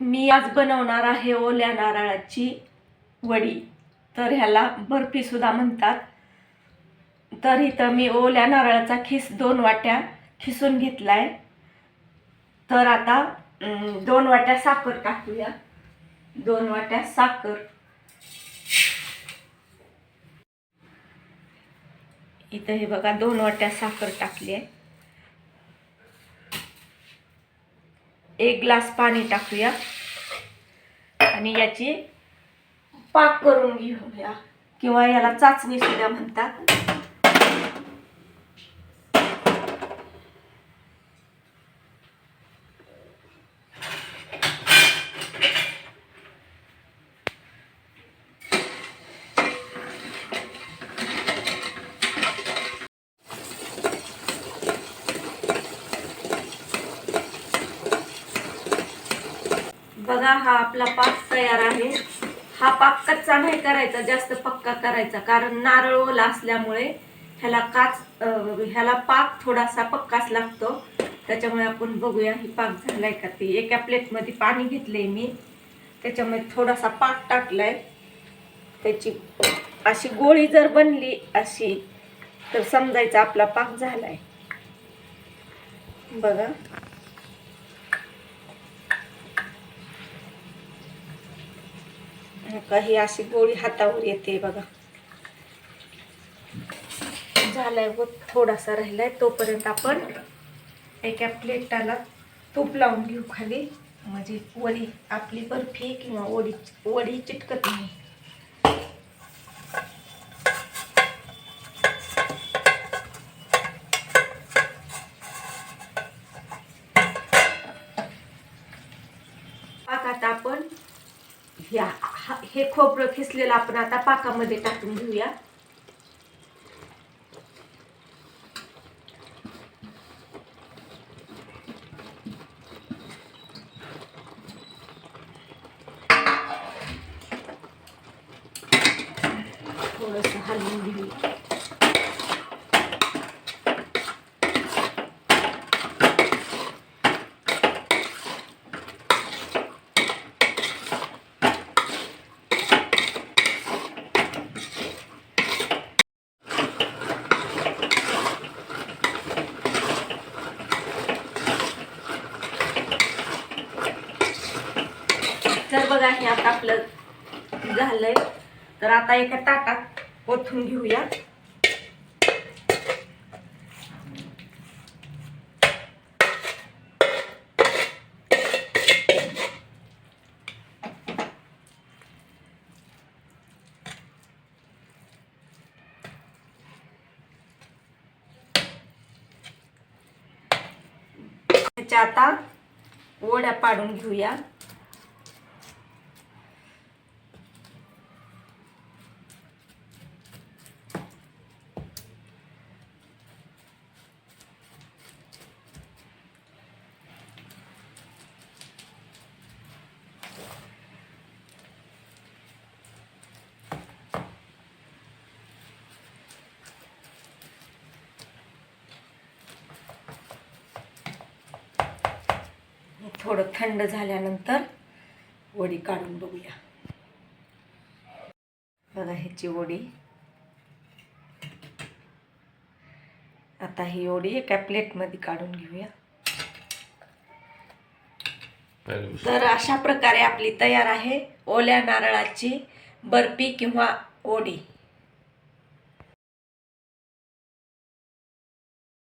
मी आज बनवणार आहे ओल्या नारळाची वडी. तर ह्याला बर्फीसुद्धा म्हणतात. तर इथं मी ओल्या नारळाचा खिस दोन वाट्या खिसून घेतला आहे तर आता दोन वाट्या साखर टाकूया. दोन वाट्या साखर. इथं हे बघा दोन वाट्या साखर टाकली आहे. एक ग्लास पाणी टाकूया. आणि याची पाक करून घेऊया. किंवा याला चाचणी सुद्धा म्हणतात. बघा हा आपला पाक तयार आहे. हा पाक कच्चा नाही करायचा जास्त पक्का करायचा. कारण नारळ ओला असल्यामुळे ह्याला काच ह्याला पाक थोडासा पक्काच लागतो. त्याच्यामुळे आपण बघूया ही पाक झालाय का ती. एका प्लेटमध्ये पाणी घेतलंय मी. त्याच्यामुळे थोडासा पाक टाकलाय. त्याची अशी गोळी जर बनली अशी तर समजायचा आपला पाक झालाय. बघा. काही अशी गोळी हातावर येते बघा. झालाय व थोडासा राहिलाय तोपर्यंत आपण एका प्लेटाला तूप लावून घेऊ खाली. म्हणजे वडी आपली बर्फी किंवा वडी वडी चिटकत नाही. आता आपण ह्या हे खोबरं खिसलेलं आपण आता पाकामध्ये टाकून घेऊया. थोडस हलवून घेऊया. तर बघा हे आता आपलं झालंय. तर आता एका ताटात ओथून घेऊया. त्याच्या आता वड्या पाडून घेऊया. थोडं थंड झाल्यानंतर वडी काढून बघूया. बघा ह्याची वडी. आता ही वडी एका प्लेटमध्ये काढून घेऊया. तर अशा प्रकारे आपली तयार आहे ओल्या नारळाची बर्फी किंवा वडी.